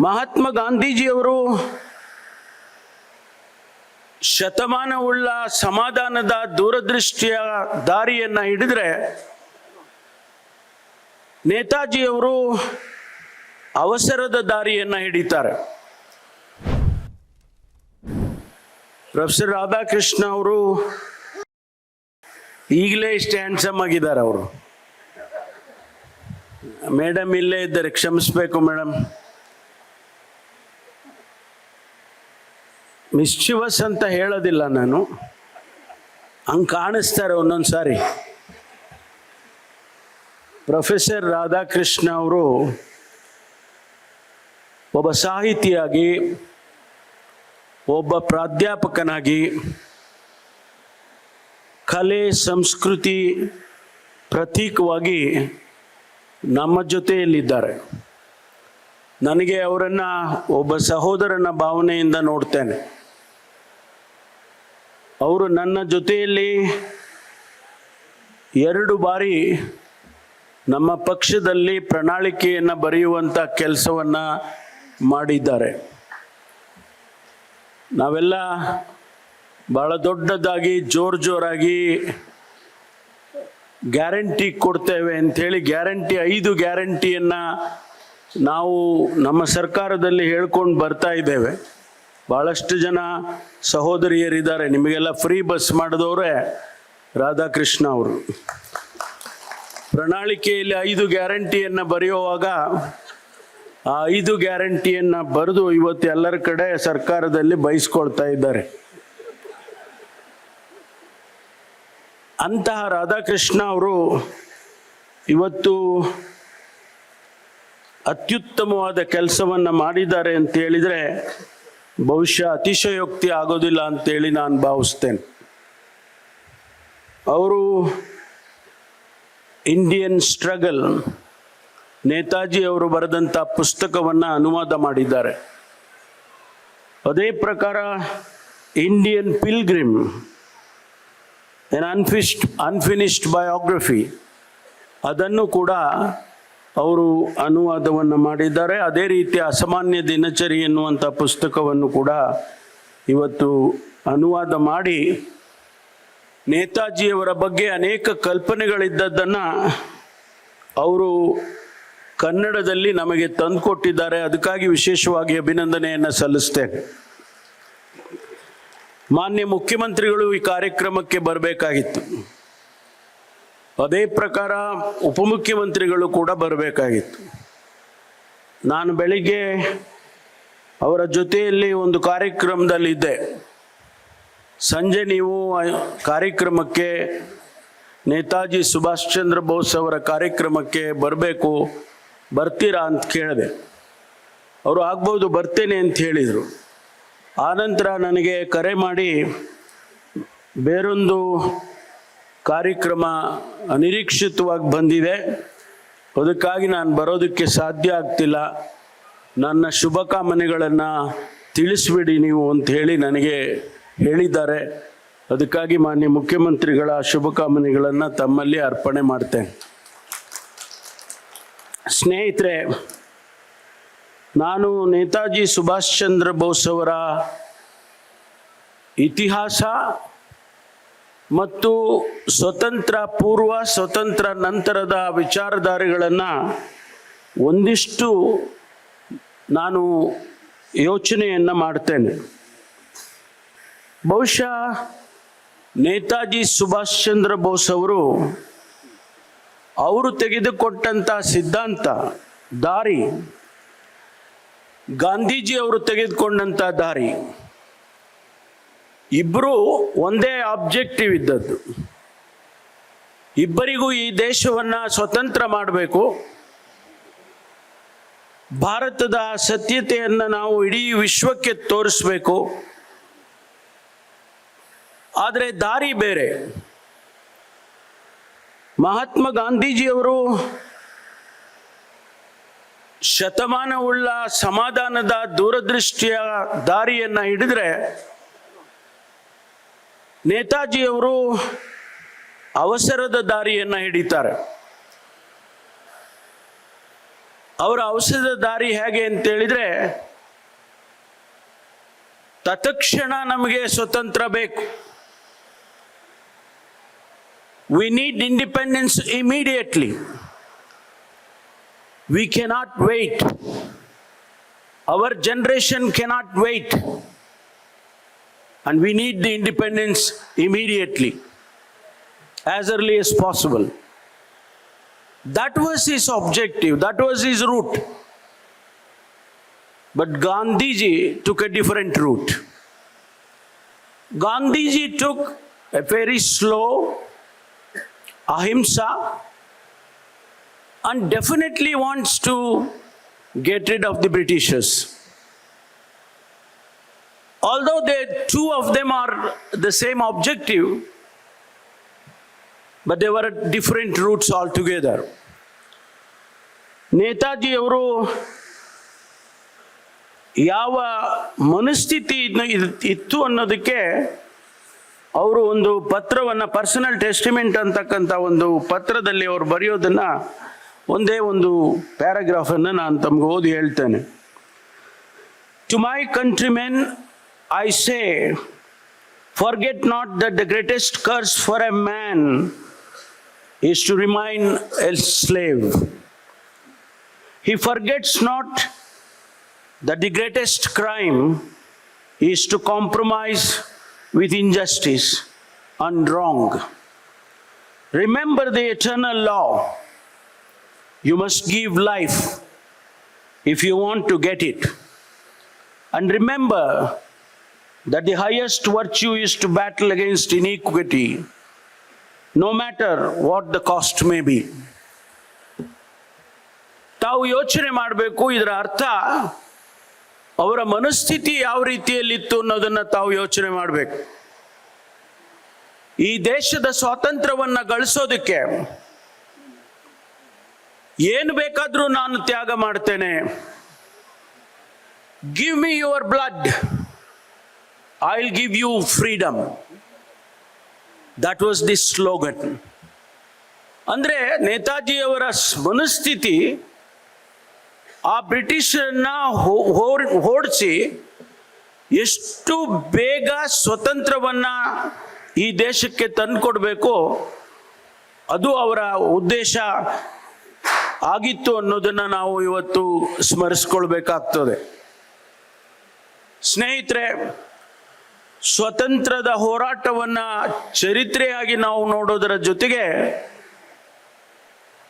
ಮಹಾತ್ಮ ಗಾಂಧೀಜಿಯವರು ಶತಮಾನವುಳ್ಳ ಸಮಾಧಾನದ ದೂರದೃಷ್ಟಿಯ ದಾರಿಯನ್ನ ಹಿಡಿದ್ರೆ ನೇತಾಜಿಯವರು ಅವಸರದ ದಾರಿಯನ್ನ ಹಿಡಿತಾರೆ. ಪ್ರೊಫೆಸರ್ ರಾಧಾಕೃಷ್ಣ ಅವರು ಈಗಲೇ ಇಷ್ಟು ಹ್ಯಾಂಡ್ಸಮ್ ಆಗಿದ್ದಾರೆ ಅವರು. ಮೇಡಮ್ ಇಲ್ಲೇ ಇದ್ದಾರೆ, ಕ್ಷಮಿಸ್ಬೇಕು ಮೇಡಮ್. ಮಿಸ್ಚಿವಸ್ ಅಂತ ಹೇಳೋದಿಲ್ಲ ನಾನು. ಹಂಗೆ ಕಾಣಿಸ್ತಾರೆ ಒಂದೊಂದು ಸಾರಿ ಪ್ರೊಫೆಸರ್ ರಾಧಾಕೃಷ್ಣ ಅವರು ಒಬ್ಬ ಸಾಹಿತಿಯಾಗಿ, ಒಬ್ಬ ಪ್ರಾಧ್ಯಾಪಕನಾಗಿ, ಕಲೆ, ಸಂಸ್ಕೃತಿ ಪ್ರತೀಕವಾಗಿ ನಮ್ಮ ಜೊತೆಯಲ್ಲಿದ್ದಾರೆ. ನನಗೆ ಅವರನ್ನು, ಒಬ್ಬ ಸಹೋದರನ ಭಾವನೆಯಿಂದ ನೋಡ್ತೇನೆ. ಅವರು ನನ್ನ ಜೊತೆಯಲ್ಲಿ ಎರಡು ಬಾರಿ ನಮ್ಮ ಪಕ್ಷದಲ್ಲಿ ಪ್ರಣಾಳಿಕೆಯನ್ನು ಬರೆಯುವಂಥ ಕೆಲಸವನ್ನು ಮಾಡಿದ್ದಾರೆ. ನಾವೆಲ್ಲ ಭಾಳ ದೊಡ್ಡದಾಗಿ, ಜೋರು ಜೋರಾಗಿ ಗ್ಯಾರಂಟಿ ಕೊಡ್ತೇವೆ ಅಂಥೇಳಿ ಗ್ಯಾರಂಟಿ, ಐದು ಗ್ಯಾರಂಟಿಯನ್ನು ನಾವು ನಮ್ಮ ಸರ್ಕಾರದಲ್ಲಿ ಹೇಳ್ಕೊಂಡು ಬರ್ತಾ ಇದ್ದೇವೆ. ಭಾಳಷ್ಟು ಜನ ಸಹೋದರಿಯರಿದ್ದಾರೆ. ನಿಮಗೆಲ್ಲ ಫ್ರೀ ಬಸ್ ಮಾಡಿದವರೇ ರಾಧಾಕೃಷ್ಣ ಅವರು. ಪ್ರಣಾಳಿಕೆಯಲ್ಲಿ ಐದು ಗ್ಯಾರಂಟಿಯನ್ನು ಬರೆಯುವಾಗ ಆ ಐದು ಗ್ಯಾರಂಟಿಯನ್ನು ಬರೆದು ಇವತ್ತು ಎಲ್ಲರ ಕಡೆ ಸರ್ಕಾರದಲ್ಲಿ ಬಯಸ್ಕೊಳ್ತಾ ಇದ್ದಾರೆ. ಅಂತಹ ರಾಧಾಕೃಷ್ಣ ಅವರು ಇವತ್ತು ಅತ್ಯುತ್ತಮವಾದ ಕೆಲಸವನ್ನು ಮಾಡಿದ್ದಾರೆ ಅಂತ ಹೇಳಿದರೆ ಬಹುಶಃ ಅತಿಶಯೋಕ್ತಿ ಆಗೋದಿಲ್ಲ ಅಂತೇಳಿ ನಾನು ಭಾವಿಸ್ತೇನೆ. ಅವರು ಇಂಡಿಯನ್ ಸ್ಟ್ರಗಲ್, ನೇತಾಜಿ ಅವರು ಬರೆದಂಥ ಪುಸ್ತಕವನ್ನು ಅನುವಾದ ಮಾಡಿದ್ದಾರೆ. ಅದೇ ಪ್ರಕಾರ Indian pilgrim an unfished unfinished biography ಅದನ್ನು ಕೂಡ ಅವರು ಅನುವಾದವನ್ನು ಮಾಡಿದ್ದಾರೆ. ಅದೇ ರೀತಿ ಅಸಾಮಾನ್ಯ ದಿನಚರಿ ಎನ್ನುವಂಥ ಪುಸ್ತಕವನ್ನು ಕೂಡ ಇವತ್ತು ಅನುವಾದ ಮಾಡಿ ನೇತಾಜಿಯವರ ಬಗ್ಗೆ ಅನೇಕ ಕಲ್ಪನೆಗಳಿದ್ದದ್ದನ್ನು ಅವರು ಕನ್ನಡದಲ್ಲಿ ನಮಗೆ ತಂದುಕೊಟ್ಟಿದ್ದಾರೆ. ಅದಕ್ಕಾಗಿ ವಿಶೇಷವಾಗಿ ಅಭಿನಂದನೆಯನ್ನು ಸಲ್ಲಿಸ್ತೇನೆ. ಮಾನ್ಯ ಮುಖ್ಯಮಂತ್ರಿಗಳು ಈ ಕಾರ್ಯಕ್ರಮಕ್ಕೆ ಬರಬೇಕಾಗಿತ್ತು. ಅದೇ ಪ್ರಕಾರ ಉಪಮುಖ್ಯಮಂತ್ರಿಗಳು ಕೂಡ ಬರಬೇಕಾಗಿತ್ತು. ನಾನು ಬೆಳಿಗ್ಗೆ ಅವರ ಜೊತೆಯಲ್ಲಿ ಒಂದು ಕಾರ್ಯಕ್ರಮದಲ್ಲಿದ್ದೆ. ಸಂಜೆ ನೀವು ಕಾರ್ಯಕ್ರಮಕ್ಕೆ ನೇತಾಜಿ ಸುಭಾಷ್ ಚಂದ್ರ ಬೋಸ್ ಅವರ ಕಾರ್ಯಕ್ರಮಕ್ಕೆ ಬರಬೇಕು, ಬರ್ತೀರಾ ಅಂತ ಕೇಳಿದೆ. ಅವರು ಆಗ್ಬೋದು ಬರ್ತೇನೆ ಅಂತ ಹೇಳಿದರು. ಆನಂತರ ನನಗೆ ಕರೆ ಮಾಡಿ ಬೇರೊಂದು ಕಾರ್ಯಕ್ರಮ ಅನಿರೀಕ್ಷಿತವಾಗಿ ಬಂದಿದೆ. ಅದಕ್ಕಾಗಿ ನಾನು ಬರೋದಕ್ಕೆ ಸಾಧ್ಯ ಆಗ್ತಿಲ್ಲ. ನನ್ನ ಶುಭಕಾಮನೆಗಳನ್ನು ತಿಳಿಸ್ಬಿಡಿ ನೀವು ಅಂತ ಹೇಳಿ ನನಗೆ ಹೇಳಿದ್ದಾರೆ. ಅದಕ್ಕಾಗಿ ಮಾನ್ಯ ಮುಖ್ಯಮಂತ್ರಿಗಳ ಶುಭಕಾಮನೆಗಳನ್ನು ತಮ್ಮಲ್ಲಿ ಅರ್ಪಣೆ ಮಾಡ್ತೇನೆ. ಸ್ನೇಹಿತರೆ, ನಾನು ನೇತಾಜಿ ಸುಭಾಷ್ ಚಂದ್ರ ಬೋಸ್ ಅವರ ಇತಿಹಾಸ ಮತ್ತು ಸ್ವತಂತ್ರ ಪೂರ್ವ, ಸ್ವತಂತ್ರ ನಂತರದ ವಿಚಾರಧಾರೆಗಳನ್ನು ಒಂದಿಷ್ಟು ನಾನು ಯೋಚನೆಯನ್ನು ಮಾಡ್ತೇನೆ. ಬಹುಶಃ ನೇತಾಜಿ ಸುಭಾಷ್ ಚಂದ್ರ ಬೋಸ್ ಅವರು ಅವರು ತೆಗೆದುಕೊಟ್ಟಂಥ ಸಿದ್ಧಾಂತ, ದಾರಿ, ಗಾಂಧೀಜಿ ಅವರು ತೆಗೆದುಕೊಂಡಂಥ ದಾರಿ ಇಬ್ಬರು ಒಂದೇ ಆಬ್ಜೆಕ್ಟಿವ್ ಇದ್ದದ್ದು. ಇಬ್ಬರಿಗೂ ಈ ದೇಶವನ್ನು ಸ್ವತಂತ್ರ ಮಾಡಬೇಕು. ಭಾರತದ ಸತ್ಯತೆಯನ್ನು ನಾವು ಇಡೀ ವಿಶ್ವಕ್ಕೆ ತೋರಿಸ್ಬೇಕು. ಆದರೆ ದಾರಿ ಬೇರೆ. ಮಹಾತ್ಮ ಗಾಂಧೀಜಿಯವರು ಶತಮಾನವುಳ್ಳ ಸಮಾಧಾನದ ದೂರದೃಷ್ಟಿಯ ದಾರಿಯನ್ನು ಹಿಡಿದ್ರೆ ನೇತಾಜಿಯವರು ಅವಸರದ ದಾರಿಯನ್ನು ಹಿಡಿತಾರೆ. ಅವರ ಅವಸರದ ದಾರಿ ಹೇಗೆ ಅಂತ ಹೇಳಿದ್ರೆ ತತ್ಕ್ಷಣ ನಮಗೆ ಸ್ವತಂತ್ರ ಬೇಕು. We need independence immediately we cannot wait our generation cannot wait and we need the independence immediately, as early as possible. That was his objective, that was his route. But Gandhiji took a different route. Gandhiji took a very slow ahimsa and definitely wants to get rid of the Britishers although they two of them are the same objective but they were at different routes altogether. Netaji ಅವರು ಯಾವ ಮನಸ್ಥಿತಿ ಇತ್ತು ಅನ್ನೋದಕ್ಕೆ ಅವರು ಒಂದು ಪತ್ರವನ್ನು personal testament ಅಂತಕ್ಕಂಥ ಒಂದು ಪತ್ರದಲ್ಲಿ ಅವರು ಬರೆಯೋದನ್ನು ಒಂದೇ ಒಂದು ಪ್ಯಾರಾಗ್ರಾಫನ್ನು ನಾನು ತಮ್ಗೆ ಓದಿ ಹೇಳ್ತೇನೆ to my countrymen, I say, forget not that the greatest curse for a man is to remain a slave. He forgets not that the greatest crime is to compromise with injustice and wrong. Remember the eternal law. You must give life if you want to get it. And remember that the highest virtue is to battle against iniquity, no matter what the cost may be. ತಾವು ಯೋಚನೆ ಮಾಡಬೇಕು ಇದರ ಅರ್ಥ ಅವರ ಮನಸ್ಥಿತಿ ಯಾವ ರೀತಿಯಲ್ಲಿತ್ತು ಅನ್ನೋದನ್ನು ತಾವು ಯೋಚನೆ ಮಾಡಬೇಕು. ಈ ದೇಶದ ಸ್ವಾತಂತ್ರ್ಯವನ್ನು ಗಳಿಸೋದಕ್ಕೆ ಏನು ಬೇಕಾದರೂ ನಾನು ತ್ಯಾಗ ಮಾಡ್ತೇನೆ. Give me your blood I give give you freedom was the slogan ಅಂದ್ರೆ ನೇತಾಜಿಯವರ ಮನಸ್ಥಿತಿ ಆ ಬ್ರಿಟಿಷರನ್ನ ಓಡಿಸಿ ಎಷ್ಟು ಬೇಗ ಸ್ವತಂತ್ರವನ್ನು ಈ ದೇಶಕ್ಕೆ ತಂದುಕೊಡ್ಬೇಕು ಅದು ಅವರ ಉದ್ದೇಶ ಆಗಿತ್ತು ಅನ್ನೋದನ್ನು ನಾವು ಇವತ್ತು ಸ್ಮರಿಸ್ಕೊಳ್ಬೇಕಾಗ್ತದೆ ಸ್ನೇಹಿತರೆ ಸ್ವತಂತ್ರದ ಹೋರಾಟವನ್ನ ಚರಿತ್ರೆಯಾಗಿ ನಾವು ನೋಡೋದರ ಜೊತೆಗೆ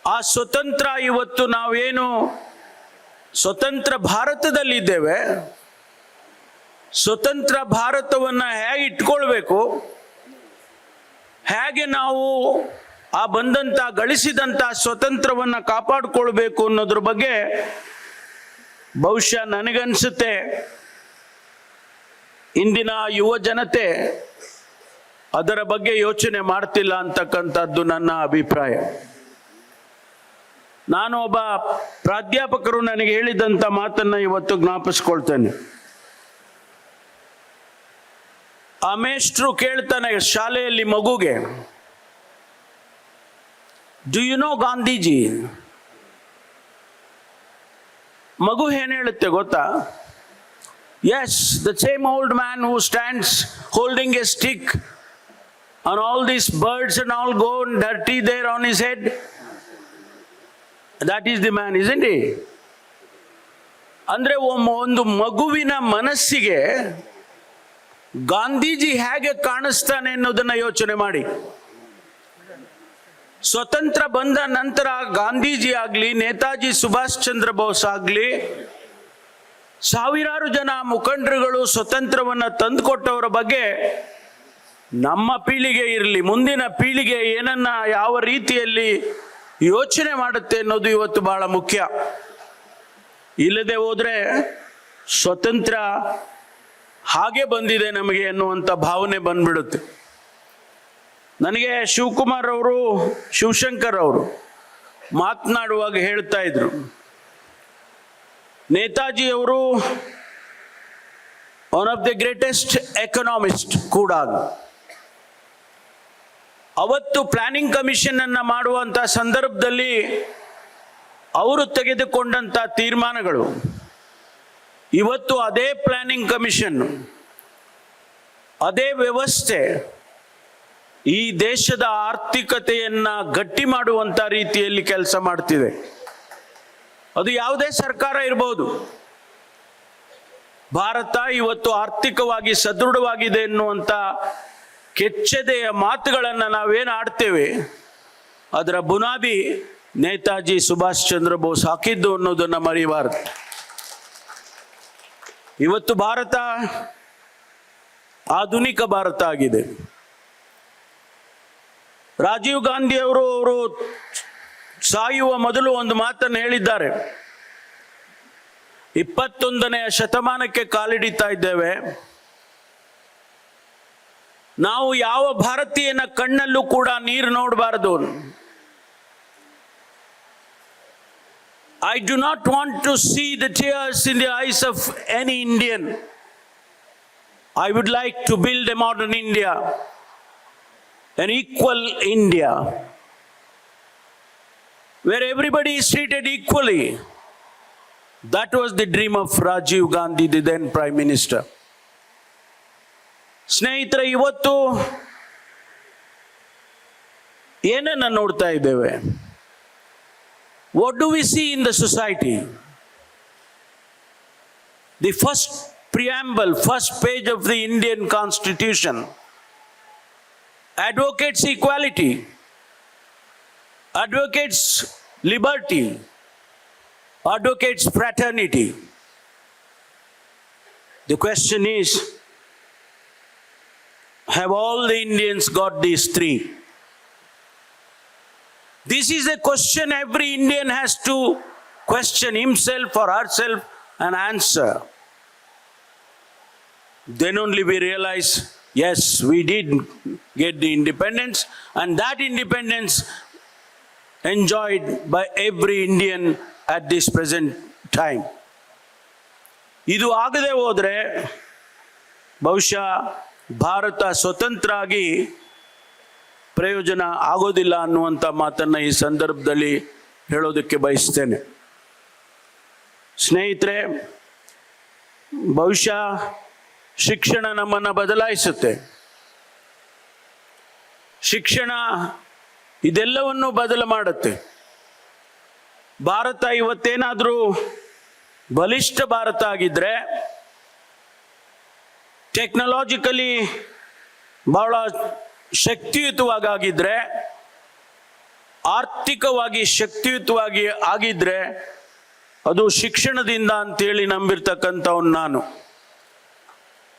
ಆ ಸ್ವತಂತ್ರ ಇವತ್ತು ನಾವೇನು ಸ್ವತಂತ್ರ ಭಾರತದಲ್ಲಿದ್ದೇವೆ, ಸ್ವತಂತ್ರ ಭಾರತವನ್ನ ಹೇಗೆ ಇಟ್ಕೊಳ್ಬೇಕು, ಹೇಗೆ ನಾವು ಆ ಬಂದಂತ, ಗಳಿಸಿದಂತ ಸ್ವತಂತ್ರವನ್ನ ಕಾಪಾಡಿಕೊಳ್ಬೇಕು ಅನ್ನೋದ್ರ ಬಗ್ಗೆ ಬಹುಶಃ ನನಗನ್ಸುತ್ತೆ. ಇಂದಿನ ಯುವ ಜನತೆ ಅದರ ಬಗ್ಗೆ ಯೋಚನೆ ಮಾಡ್ತಿಲ್ಲ ಅಂತಕ್ಕಂಥದ್ದು ನನ್ನ ಅಭಿಪ್ರಾಯ. ನಾನು ಒಬ್ಬ ಪ್ರಾಧ್ಯಾಪಕರು ನನಗೆ ಹೇಳಿದಂಥ ಮಾತನ್ನ ಇವತ್ತು ಜ್ಞಾಪಿಸ್ಕೊಳ್ತೇನೆ. ಆ ಕೇಳ್ತಾನೆ ಶಾಲೆಯಲ್ಲಿ ಮಗುಗೆ ಡು ಯು ನೋ ಗಾಂಧೀಜಿ ಮಗು ಏನು ಹೇಳುತ್ತೆ ಗೊತ್ತಾ? Yes the same old man who stands holding a stick on all these birds and all go dirty there on his head that is the man isn't E ಅಂದ್ರೆ ಒಮ್ಮ- ಒಂದು ಮಗುವಿನ ಮನಸ್ಸಿಗೆ ಗಾಂಧೀಜಿ ಹೇಗೆ ಕಾಣಿಸ್ತಾನೆ ಅನ್ನೋದನ್ನ ಯೋಚನೆ ಮಾಡಿ. ಸ್ವತಂತ್ರ ಬಂದ ನಂತರ ಗಾಂಧೀಜಿ ಆಗಲಿ, ನೇತಾಜಿ ಸುಭಾಷ್ ಚಂದ್ರ ಬೋಸ್ ಆಗ್ಲಿ ಸಾವಿರಾರು ಜನ ಮುಖಂಡರುಗಳು ಸ್ವತಂತ್ರವನ್ನ ತಂದುಕೊಟ್ಟವರ ಬಗ್ಗೆ ನಮ್ಮ ಪೀಳಿಗೆ ಇರಲಿ, ಮುಂದಿನ ಪೀಳಿಗೆ ಏನನ್ನ ಯಾವ ರೀತಿಯಲ್ಲಿ ಯೋಚನೆ ಮಾಡುತ್ತೆ ಅನ್ನೋದು ಇವತ್ತು ಬಹಳ ಮುಖ್ಯ. ಇಲ್ಲದೆ ಹೋದ್ರೆ ಸ್ವತಂತ್ರ ಹಾಗೆ ಬಂದಿದೆ ನಮಗೆ ಅನ್ನುವಂಥ ಭಾವನೆ ಬಂದ್ಬಿಡುತ್ತೆ. ನನಗೆ ಶಿವಕುಮಾರ್ ಅವರು, ಶಿವಶಂಕರ್ ಅವರು ಮಾತನಾಡುವಾಗ ಹೇಳ್ತಾ ಇದ್ರು ನೇತಾಜಿ ಅವರು one of the greatest economist ಕೂಡ ಅವತ್ತು ಪ್ಲಾನಿಂಗ್ ಕಮಿಷನ್ ಅನ್ನು ಮಾಡುವಂತ ಸಂದರ್ಭದಲ್ಲಿ ಅವರು ತೆಗೆದುಕೊಂಡಂತ ತೀರ್ಮಾನಗಳು. ಇವತ್ತು ಅದೇ ಪ್ಲಾನಿಂಗ್ ಕಮಿಷನ್ ಅದೇ ವ್ಯವಸ್ಥೆ, ಈ ದೇಶದ ಆರ್ಥಿಕತೆಯನ್ನು ಗಟ್ಟಿ ಮಾಡುವಂತ ರೀತಿಯಲ್ಲಿ ಕೆಲಸ ಮಾಡ್ತಿದೆ. ಅದು ಯಾವುದೇ ಸರ್ಕಾರ ಇರಬಹುದು ಭಾರತ ಇವತ್ತು ಆರ್ಥಿಕವಾಗಿ ಸದೃಢವಾಗಿದೆ ಎನ್ನುವಂತ ಕೆಚ್ಚದೆಯ ಮಾತುಗಳನ್ನ ನಾವೇನು ಆಡ್ತೇವೆ, ಅದರ ಬುನಾದಿ ನೇತಾಜಿ ಸುಭಾಷ್ ಚಂದ್ರ ಬೋಸ್ ಹಾಕಿದ್ದು ಅನ್ನೋದನ್ನ ಮರಿಬಾರದು ಇವತ್ತು ಭಾರತ ಆಧುನಿಕ ಭಾರತ ಆಗಿದೆ. ರಾಜೀವ್ ಗಾಂಧಿ ಅವರು ಅವರು ಸಾಯುವ ಮೊದಲು ಒಂದು ಮಾತನ್ನು ಹೇಳಿದ್ದಾರೆ. ಇಪ್ಪತ್ತೊಂದನೆಯ ಶತಮಾನಕ್ಕೆ ಕಾಲಿಡಿತಾ ಇದ್ದೇವೆ. ನಾವು ಯಾವ ಭಾರತೀಯನ ಕಣ್ಣಲ್ಲೂ ಕೂಡ ನೀರು ನೋಡಬಾರದು. I do not want to see the tears in the eyes of any Indian I would like to build a modern India and equal India. where everybody is treated equally. That was the dream of Rajiv Gandhi, the then Prime Minister. ಸ್ನೇಹಿತರೆ ಇವತ್ತು ಏನನ್ನ ನೋಡ್ತಾ ಇದ್ದೇವೆ what do we see in the society the first preamble first page of the Indian constitution advocates equality, advocates liberty, advocates fraternity. The question is have all the Indians got these three? This is a question every Indian has to question himself or herself and answer. Then only we realize yes, we did get the independence, and that independence enjoyed by every Indian at this present time. ಇದು ಆಗದೆ ಹೋದರೆ ಬಹುಶಃ ಭಾರತ ಸ್ವತಂತ್ರ ಆಗಿ ಪ್ರಯೋಜನ ಆಗೋದಿಲ್ಲ ಅನ್ನುವಂಥ ಮಾತನ್ನು ಈ ಸಂದರ್ಭದಲ್ಲಿ ಹೇಳೋದಕ್ಕೆ ಬಯಸ್ತೇನೆ ಸ್ನೇಹಿತರೆ, ಬಹುಶಃ ಶಿಕ್ಷಣ ನಮ್ಮನ್ನು ಬದಲಾಯಿಸುತ್ತೆ ಶಿಕ್ಷಣ ಇದೆಲ್ಲವನ್ನು ಬದಲು ಮಾಡುತ್ತೆ. ಭಾರತ ಇವತ್ತೇನಾದರೂ ಬಲಿಷ್ಠ ಭಾರತ ಆಗಿದ್ರೆ ಟೆಕ್ನಾಲಜಿಕಲಿ ಬಹಳ ಶಕ್ತಿಯುತವಾಗಿದ್ರೆ ಆರ್ಥಿಕವಾಗಿ ಶಕ್ತಿಯುತವಾಗಿ ಆಗಿದ್ರೆ ಅದು ಶಿಕ್ಷಣದಿಂದ ಅಂತೇಳಿ ನಂಬಿರ್ತಕ್ಕಂಥವನು ನಾನು.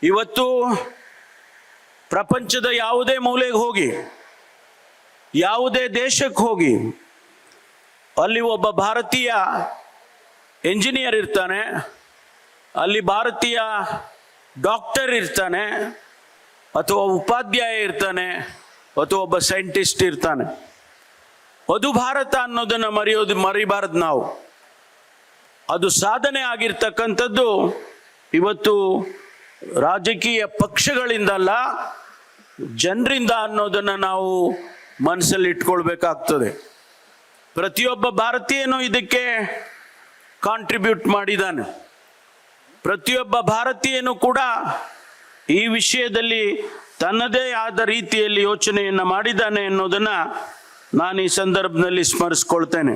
ಇವತ್ತು ಪ್ರಪಂಚದ ಯಾವುದೇ ಮೂಲೆಗೆ ಹೋಗಿ ಯಾವುದೇ ದೇಶಕ್ಕೆ ಹೋಗಿ ಅಲ್ಲಿ ಒಬ್ಬ ಭಾರತೀಯ ಇಂಜಿನಿಯರ್ ಇರ್ತಾನೆ, ಅಲ್ಲಿ ಭಾರತೀಯ ಡಾಕ್ಟರ್ ಇರ್ತಾನೆ, ಅಥವಾ ಉಪಾಧ್ಯಾಯ ಇರ್ತಾನೆ, ಅಥವಾ ಒಬ್ಬ ಸೈಂಟಿಸ್ಟ್ ಇರ್ತಾನೆ. ಅದು ಭಾರತ ಅನ್ನೋದನ್ನು ಮರೆಯೋದು, ಮರಿಬಾರದು ನಾವು. ಅದು ಸಾಧನೆ ಆಗಿರ್ತಕ್ಕಂಥದ್ದು ಇವತ್ತು ರಾಜಕೀಯ ಪಕ್ಷಗಳಿಂದಲ್ಲ, ಜನರಿಂದ ಅನ್ನೋದನ್ನು ನಾವು ಮನಸ್ಸಲ್ಲಿ ಇಟ್ಕೊಳ್ಬೇಕಾಗ್ತದೆ. ಪ್ರತಿಯೊಬ್ಬ ಭಾರತೀಯನು ಇದಕ್ಕೆ ಕಾಂಟ್ರಿಬ್ಯೂಟ್ ಮಾಡಿದ್ದಾನೆ ಪ್ರತಿಯೊಬ್ಬ ಭಾರತೀಯನು ಕೂಡ ಈ ವಿಷಯದಲ್ಲಿ ತನ್ನದೇ ಆದ ರೀತಿಯಲ್ಲಿ ಯೋಚನೆಯನ್ನು ಮಾಡಿದ್ದಾನೆ ಅನ್ನೋದನ್ನು ನಾನು ಈ ಸಂದರ್ಭದಲ್ಲಿ ಸ್ಮರಿಸ್ಕೊಳ್ತೇನೆ.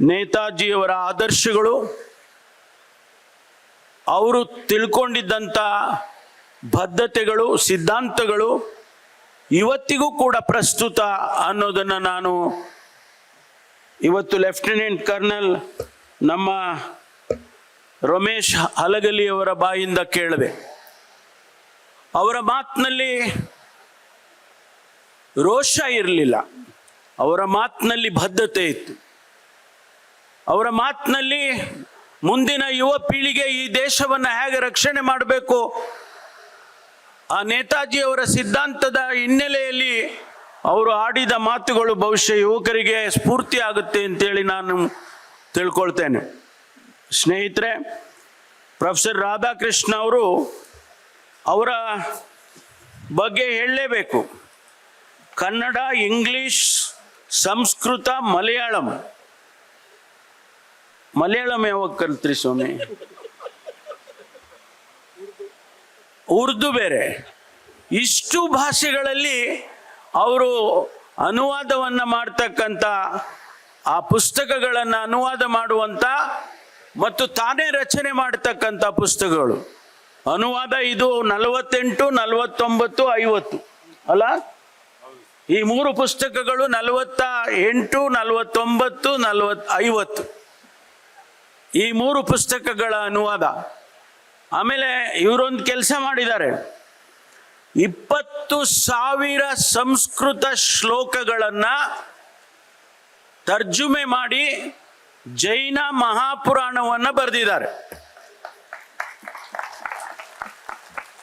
ನೇತಾಜಿಯವರ ಆದರ್ಶಗಳು, ಅವರು ತಿಳ್ಕೊಂಡಿದ್ದಂಥ ಬದ್ಧತೆಗಳು, ಸಿದ್ಧಾಂತಗಳು ಇವತ್ತಿಗೂ ಕೂಡ ಪ್ರಸ್ತುತ ಅನ್ನೋದನ್ನು ನಾನು ಇವತ್ತು ಲೆಫ್ಟಿನೆಂಟ್ ಕರ್ನಲ್ ನಮ್ಮ ರಮೇಶ್ ಹಲಗಲಿಯವರ ಬಾಯಿಂದ ಕೇಳಿದೆ. ಅವರ ಮಾತಿನಲ್ಲಿ ರೋಷ ಇರಲಿಲ್ಲ. ಅವರ ಮಾತಿನಲ್ಲಿ ಬದ್ಧತೆ ಇತ್ತು. ಅವರ ಮಾತಿನಲ್ಲಿ ಮುಂದಿನ ಯುವ ಪೀಳಿಗೆ ಈ ದೇಶವನ್ನು ಹೇಗೆ ರಕ್ಷಣೆ ಮಾಡಬೇಕು ಆ ನೇತಾಜಿ ಅವರ ಸಿದ್ಧಾಂತದ ಹಿನ್ನೆಲೆಯಲ್ಲಿ ಅವರು ಆಡಿದ ಮಾತುಗಳು ಬಹುಶಃ ಯುವಕರಿಗೆ ಸ್ಫೂರ್ತಿ ಆಗುತ್ತೆ ಅಂತೇಳಿ ನಾನು ತಿಳ್ಕೊಳ್ತೇನೆ. ಸ್ನೇಹಿತರೆ, ಪ್ರೊಫೆಸರ್ ರಾಧಾಕೃಷ್ಣ ಅವರು ಅವರ ಬಗ್ಗೆ ಹೇಳಲೇಬೇಕು. ಕನ್ನಡ, ಇಂಗ್ಲಿಷ್, ಸಂಸ್ಕೃತ, ಮಲಯಾಳಂ. ಮಲಯಾಳಂ ಯಾವಾಗ ಕಲ್ತ್ರಿ ಸ್ವಾಮಿ? ಉರ್ದು ಬೇರೆ. ಇಷ್ಟು ಭಾಷೆಗಳಲ್ಲಿ ಅವರು ಅನುವಾದವನ್ನು ಮಾಡ್ತಕ್ಕಂಥ ಆ ಪುಸ್ತಕಗಳನ್ನು ಅನುವಾದ ಮಾಡುವಂಥ ಮತ್ತು ತಾನೇ ರಚನೆ ಮಾಡ್ತಕ್ಕಂಥ ಪುಸ್ತಕಗಳು. ಅನುವಾದ ಇದು ನಲವತ್ತೆಂಟು, ನಲವತ್ತೊಂಬತ್ತು, ಐವತ್ತು. ಅಲ್ಲ? ಈ ಮೂರು ಪುಸ್ತಕಗಳು ನಲವತ್ತ ಎಂಟು, ನಲವತ್ತೊಂಬತ್ತು, ನಲವತ್ ಐವತ್ತು. ಈ ಮೂರು ಪುಸ್ತಕಗಳ ಅನುವಾದ. ಆಮೇಲೆ ಇವರೊಂದು ಕೆಲಸ ಮಾಡಿದ್ದಾರೆ. ಇಪ್ಪತ್ತು ಸಾವಿರ ಸಂಸ್ಕೃತ ಶ್ಲೋಕಗಳನ್ನ ತರ್ಜುಮೆ ಮಾಡಿ ಜೈನ ಮಹಾಪುರಾಣವನ್ನ ಬರೆದಿದ್ದಾರೆ.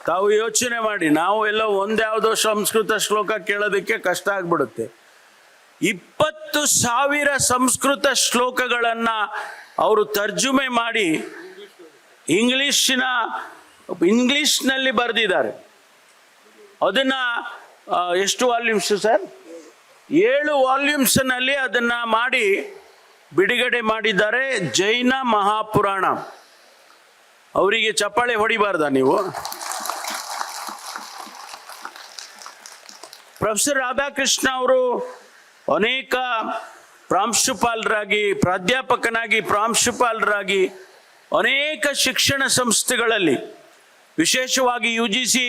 ತಾವು ಯೋಚನೆ ಮಾಡಿ, ನಾವು ಎಲ್ಲ ಒಂದ್ಯಾವುದೋ ಸಂಸ್ಕೃತ ಶ್ಲೋಕ ಕೇಳೋದಕ್ಕೆ ಕಷ್ಟ ಆಗ್ಬಿಡುತ್ತೆ. ಇಪ್ಪತ್ತು ಸಾವಿರ ಸಂಸ್ಕೃತ ಶ್ಲೋಕಗಳನ್ನು ಅವರು ತರ್ಜುಮೆ ಮಾಡಿ ಇಂಗ್ಲಿಷ್ನ ಇಂಗ್ಲಿಷ್ನಲ್ಲಿ ಬರೆದಿದ್ದಾರೆ. ಅದನ್ನ ಎಷ್ಟು ವಾಲ್ಯೂಮ್ಸ್ ಸರ್? ಏಳು ವಾಲ್ಯೂಮ್ಸ್ನಲ್ಲಿ ಅದನ್ನ ಮಾಡಿ ಬಿಡುಗಡೆ ಮಾಡಿದ್ದಾರೆ ಜೈನ ಮಹಾಪುರಾಣ. ಅವರಿಗೆ ಚಪ್ಪಾಳೆ ಹೊಡಿಬಾರ್ದ ನೀವು? ಪ್ರೊಫೆಸರ್ ರಾಧಾಕೃಷ್ಣ ಅವರು ಅನೇಕ ಪ್ರಾಂಶುಪಾಲರಾಗಿ, ಪ್ರಾಧ್ಯಾಪಕನಾಗಿ, ಪ್ರಾಂಶುಪಾಲರಾಗಿ ಅನೇಕ ಶಿಕ್ಷಣ ಸಂಸ್ಥೆಗಳಲ್ಲಿ, ವಿಶೇಷವಾಗಿ ಯು ಜಿ ಸಿ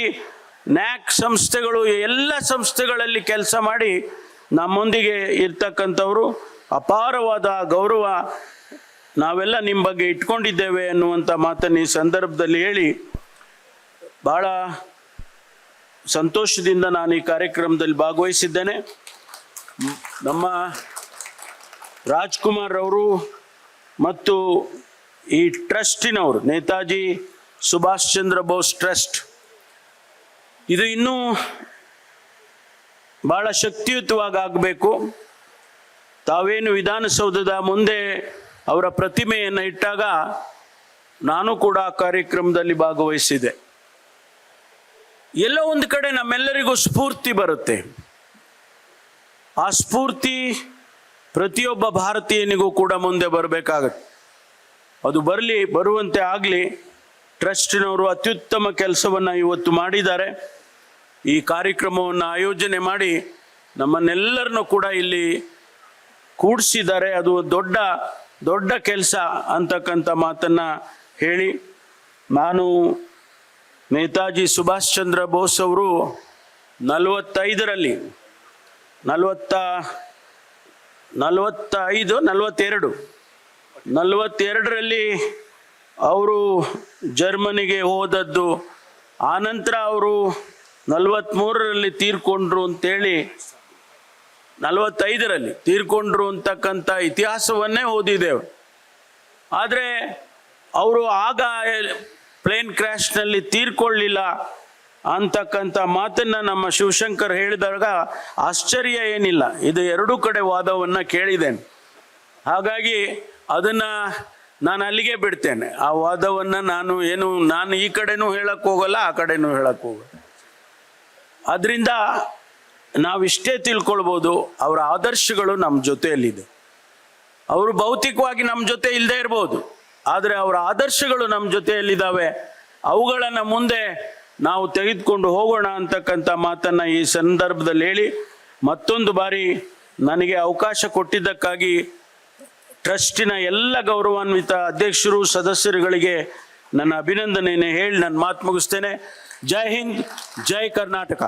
ನ್ಯಾಕ್ ಸಂಸ್ಥೆಗಳು, ಎಲ್ಲ ಸಂಸ್ಥೆಗಳಲ್ಲಿ ಕೆಲಸ ಮಾಡಿ ನಮ್ಮೊಂದಿಗೆ ಇರ್ತಕ್ಕಂಥವ್ರು, ಅಪಾರವಾದ ಗೌರವ ನಾವೆಲ್ಲ ನಿಮ್ಮ ಬಗ್ಗೆ ಇಟ್ಕೊಂಡಿದ್ದೇವೆ ಅನ್ನುವಂಥ ಮಾತನ್ನು ಈ ಸಂದರ್ಭದಲ್ಲಿ ಹೇಳಿ, ಬಹಳ ಸಂತೋಷದಿಂದ ನಾನು ಈ ಕಾರ್ಯಕ್ರಮದಲ್ಲಿ ಭಾಗವಹಿಸಿದ್ದೇನೆ. ನಮ್ಮ ರಾಜ್ಕುಮಾರ್ ಅವರು ಮತ್ತು ಈ ಟ್ರಸ್ಟಿನವರು, ನೇತಾಜಿ ಸುಭಾಷ್ ಚಂದ್ರ ಬೋಸ್ ಟ್ರಸ್ಟ್. ಇದು ಇನ್ನೂ ಬಹಳ ಶಕ್ತಿಯುತವಾಗಿ ಆಗಬೇಕು. ತಾವೇನು ವಿಧಾನಸೌಧದ ಮುಂದೆ ಅವರ ಪ್ರತಿಮೆಯನ್ನು ಇಟ್ಟಾಗ ನಾನು ಕೂಡ ಆ ಕಾರ್ಯಕ್ರಮದಲ್ಲಿ ಭಾಗವಹಿಸಿದೆ. ಎಲ್ಲೋ ಒಂದು ಕಡೆ ನಮ್ಮೆಲ್ಲರಿಗೂ ಸ್ಫೂರ್ತಿ ಬರುತ್ತೆ. ಆ ಸ್ಫೂರ್ತಿ ಪ್ರತಿಯೊಬ್ಬ ಭಾರತೀಯನಿಗೂ ಕೂಡ ಮುಂದೆ ಬರಬೇಕಾಗತ್ತೆ. ಅದು ಬರಲಿ, ಬರುವಂತೆ ಆಗಲಿ, ಟ್ರಸ್ಟಿನವರು ಅತ್ಯುತ್ತಮ ಕೆಲಸವನ್ನು ಇವತ್ತು ಮಾಡಿದ್ದಾರೆ. ಈ ಕಾರ್ಯಕ್ರಮವನ್ನು ಆಯೋಜನೆ ಮಾಡಿ ನಮ್ಮನ್ನೆಲ್ಲರನ್ನು ಕೂಡ ಇಲ್ಲಿ ಕೂಡಿಸಿದ್ದಾರೆ. ಅದು ದೊಡ್ಡ ದೊಡ್ಡ ಕೆಲಸ ಅಂತಕ್ಕಂಥ ಮಾತನ್ನು ಹೇಳಿ, ನಾನು ನೇತಾಜಿ ಸುಭಾಷ್ ಚಂದ್ರ ಬೋಸ್ ಅವರು ನಲವತ್ತೈದರಲ್ಲಿ, ನಲವತ್ತ, ನಲವತ್ತೈದು, ನಲವತ್ತೆರಡು ನಲವತ್ತೆರಡರಲ್ಲಿ ಅವರು ಜರ್ಮನಿಗೆ ಹೋದದ್ದು. ಆನಂತರ ಅವರು ನಲವತ್ತ್ಮೂರರಲ್ಲಿ ತೀರ್ಕೊಂಡ್ರು ಅಂತೇಳಿ, ನಲವತ್ತೈದರಲ್ಲಿ ತೀರ್ಕೊಂಡ್ರು ಅಂತಕ್ಕಂಥ ಇತಿಹಾಸವನ್ನೇ ಓದಿದ್ದೇವೆ ಆದರೆ ಅವರು ಆಗ ಪ್ಲೇನ್ ಕ್ರ್ಯಾಶ್ನಲ್ಲಿ ತೀರ್ಕೊಳ್ಳಿಲ್ಲ ಅಂತಕ್ಕಂಥ ಮಾತನ್ನು ನಮ್ಮ ಶಿವಶಂಕರ್ ಹೇಳಿದಾಗ ಆಶ್ಚರ್ಯ ಏನಿಲ್ಲ. ಇದು ಎರಡೂ ಕಡೆ ವಾದವನ್ನು ಕೇಳಿದ್ದೇನೆ. ಹಾಗಾಗಿ ಅದನ್ನ ನಾನು ಅಲ್ಲಿಗೆ ಬಿಡ್ತೇನೆ. ಆ ವಾದವನ್ನು ನಾನು ಏನು, ನಾನು ಈ ಕಡೆನೂ ಹೇಳಕ್ ಹೋಗಲ್ಲ, ಆ ಕಡೆನೂ ಹೇಳಕ್ ಹೋಗಲ್ಲ. ಅದರಿಂದ ನಾವಿಷ್ಟೇ ತಿಳ್ಕೊಳ್ಬೋದು, ಅವರ ಆದರ್ಶಗಳು ನಮ್ಮ ಜೊತೆಯಲ್ಲಿದೆ. ಅವರು ಭೌತಿಕವಾಗಿ ನಮ್ಮ ಜೊತೆ ಇಲ್ಲದೆ ಇರ್ಬೋದು, ಆದರೆ ಅವರ ಆದರ್ಶಗಳು ನಮ್ಮ ಜೊತೆಯಲ್ಲಿದ್ದಾವೆ ಅವುಗಳನ್ನು ಮುಂದೆ ನಾವು ತೆಗೆದುಕೊಂಡು ಹೋಗೋಣ ಅಂತಕ್ಕಂಥ ಮಾತನ್ನು ಈ ಸಂದರ್ಭದಲ್ಲಿ ಹೇಳಿ ಮತ್ತೊಂದು ಬಾರಿ ನನಗೆ ಅವಕಾಶ ಕೊಟ್ಟಿದ್ದಕ್ಕಾಗಿ ಟ್ರಸ್ಟಿನ ಎಲ್ಲ ಗೌರವಾನ್ವಿತ ಅಧ್ಯಕ್ಷರು, ಸದಸ್ಯರುಗಳಿಗೆ ನನ್ನ ಅಭಿನಂದನೆಯನ್ನು ಹೇಳಿ ನನ್ನ ಮಾತು ಮುಗಿಸ್ತೇನೆ. ಜೈ ಹಿಂದ್, ಜೈ ಕರ್ನಾಟಕ.